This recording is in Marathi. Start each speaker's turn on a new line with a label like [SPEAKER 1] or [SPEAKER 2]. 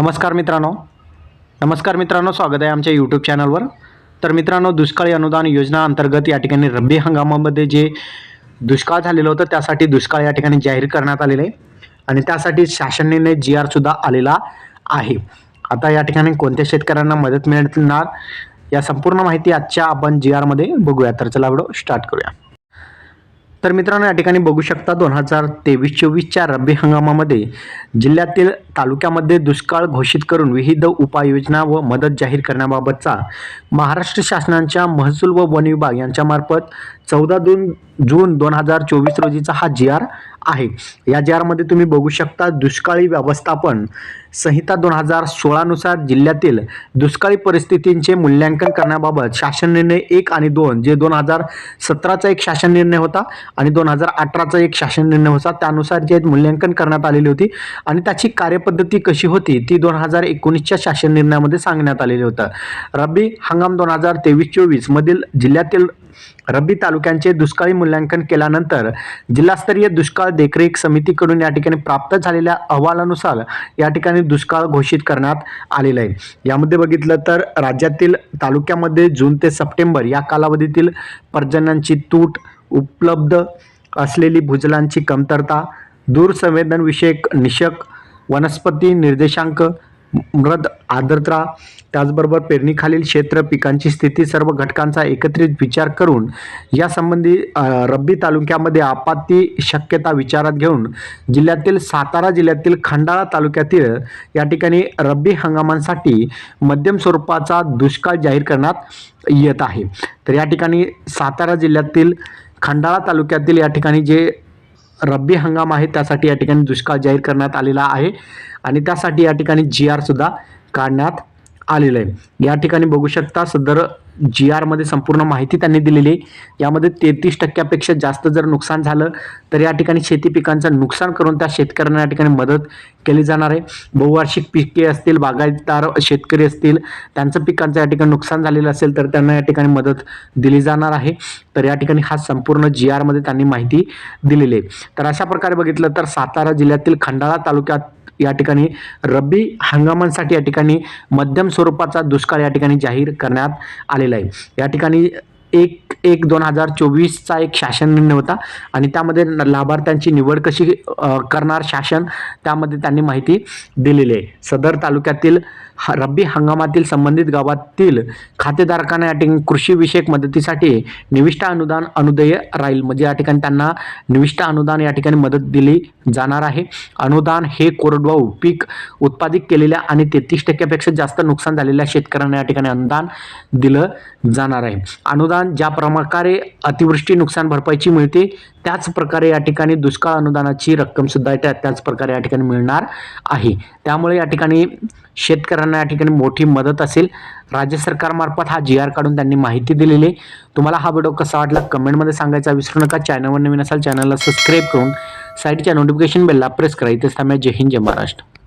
[SPEAKER 1] नमस्कार मित्रांनो. नमस्कार मित्रांनो स्वागत आहे आमच्या यूट्यूब चॅनलवर तर मित्रांनो दुष्काळी अनुदान योजना अंतर्गत या ठिकाणी रब्बी हंगामामध्ये जे दुष्काळ झालेलं होतं त्यासाठी दुष्काळ या ठिकाणी जाहीर करण्यात आलेलं आहे. आणि त्यासाठी शासनाने जी आरसुद्धा आलेला आहे. आता या ठिकाणी कोणत्या शेतकऱ्यांना मदत मिळणार या संपूर्ण माहिती आजच्या आपण जी आरमध्ये बघूया. तर चला व्हिडिओ स्टार्ट करूया. तर मित्रांनो या ठिकाणी बघू शकता दोन हजार तेवीस चोवीसच्या रब्बी हंगामामध्ये जिल्ह्यातील तालुक्यामध्ये दुष्काळ घोषित करून विविध उपाययोजना व मदत जाहीर करण्याबाबतचा महाराष्ट्र शासनाच्या महसूल व वन विभाग यांच्यामार्फत चौदा दोन जून दोन हजार चोवीस रोजीचा हा जी आर आहे. या जी आरमध्ये तुम्ही बघू शकता दुष्काळी व्यवस्थापन संहिता दोन हजार सोळानुसार जिल्ह्यातील दुष्काळी परिस्थितींचे मूल्यांकन करण्याबाबत शासन निर्णय एक आणि दोन जे दोन हजार सतराचा एक शासन निर्णय होता आणि दोन हजार अठराचा एक शासन निर्णय होता त्यानुसार जे मूल्यांकन करण्यात आलेली होती आणि त्याची पद्धती कशी होती ती दोन हजार एकोणीसच्या शासन निर्णयामध्ये सांगण्यात आलेली होतं. रब्बी हंगाम दोन हजार तेवीस चोवीस मधील जिल्ह्यातील रब्बी तालुक्यांचे दुष्काळी मूल्यांकन केल्यानंतर जिल्हास्तरीय दुष्काळ देखरेख समितीकडून या ठिकाणी प्राप्त झालेल्या अहवालानुसार या ठिकाणी दुष्काळ घोषित करण्यात आलेलं आहे. यामध्ये बघितलं तर राज्यातील तालुक्यामध्ये जून ते सप्टेंबर या कालावधीतील पर्जन्यांची तूट उपलब्ध असलेली भूजलांची कमतरता दूरसंवेदनविषयक निषक वनस्पती निर्देशांक मृद आर्द्रता त्याचबरोबर पेरणीखालील क्षेत्र पिकांची स्थिती सर्व घटकांचा एकत्रित विचार करून यासंबंधी रब्बी तालुक्यामध्ये आपत्ती शक्यता विचारात घेऊन जिल्ह्यातील सातारा जिल्ह्यातील खंडाळा तालुक्यातील या ठिकाणी रब्बी हंगामांसाठी मध्यम स्वरूपाचा दुष्काळ जाहीर करण्यात येत आहे. तर या ठिकाणी सातारा जिल्ह्यातील खंडाळा तालुक्यातील या ठिकाणी जे रब्बी हंगाम आहे त्यासाठी या ठिकाणी दुष्काळ जाहीर करण्यात आलेला आहे. आणि त्यासाठी या ठिकाणी जी आरसुद्धा काढण्यात आलेलं आहे. या ठिकाणी बघू शकता सदर जी आरमध्ये संपूर्ण माहिती त्यांनी दिलेली आहे. यामध्ये तेहतीस टक्क्यापेक्षा जास्त जर नुकसान झालं तर या ठिकाणी शेती पिकांचं नुकसान करून त्या शेतकऱ्यांना या ठिकाणी मदत केली जाणार आहे. बहुवार्षिक पिके असतील बागायतदार शेतकरी असतील त्यांचं पिकांचं या ठिकाणी नुकसान झालेलं असेल तर त्यांना या ठिकाणी मदत दिली जाणार आहे. तर या ठिकाणी हा संपूर्ण जी आरमध्ये त्यांनी माहिती दिलेली आहे. तर अशा प्रकारे बघितलं तर सातारा जिल्ह्यातील खंडाळा तालुक्यात या ठिकाणी रब्बी हंगामांसाठी या ठिकाणी मध्यम स्वरूपाचा दुष्काळ या ठिकाणी जाहीर करण्यात आलेला आहे. या ठिकाणी एक एक दोन हजार चोवीसचा एक शासन निर्णय होता आणि त्यामध्ये न- लाभार्थ्यांची निवड कशी करणार शासन त्यामध्ये त्यांनी माहिती दिलेली आहे. सदर तालुक्यातील ह- रब्बी हंगामातील संबंधित गावातील खातेधारकांना या ठिकाणी कृषीविषयक मदतीसाठी निविष्ठा अनुदान अनुदेय राहील. म्हणजे या ठिकाणी त्यांना निविष्ठा अनुदान या ठिकाणी मदत दिली जाणार आहे. अनुदान हे कोरडवाहू पीक उत्पादित केलेल्या आणि तेहतीस टक्क्यापेक्षा जास्त नुकसान झालेल्या शेतकऱ्यांना या ठिकाणी अनुदान दिलं जाणार आहे. अनुदान ज्याप्रमाणे प्रकारे अतिवृष्टी नुकसान भरपाईची मिळते. त्याच प्रकारे या ठिकाणी दुष्काळ अनुदानाची रक्कमसुद्धा त्या त्याच प्रकारे या ठिकाणी मिळणार आहे. त्यामुळे या ठिकाणी शेतकऱ्यांना या ठिकाणी मोठी मदत असेल. राज्य सरकारमार्फत हा जी आर काढून त्यांनी माहिती दिलेली आहे. तुम्हाला हा व्हिडिओ कसा वाटला कमेंटमध्ये सांगायचा विसरू नका. चॅनलवर नवीन असाल चॅनलला सबस्क्राईब करून साईडच्या नोटिफिकेशन बेलला प्रेस करा. इथेच थांबा जय हिंद जय महाराष्ट्र.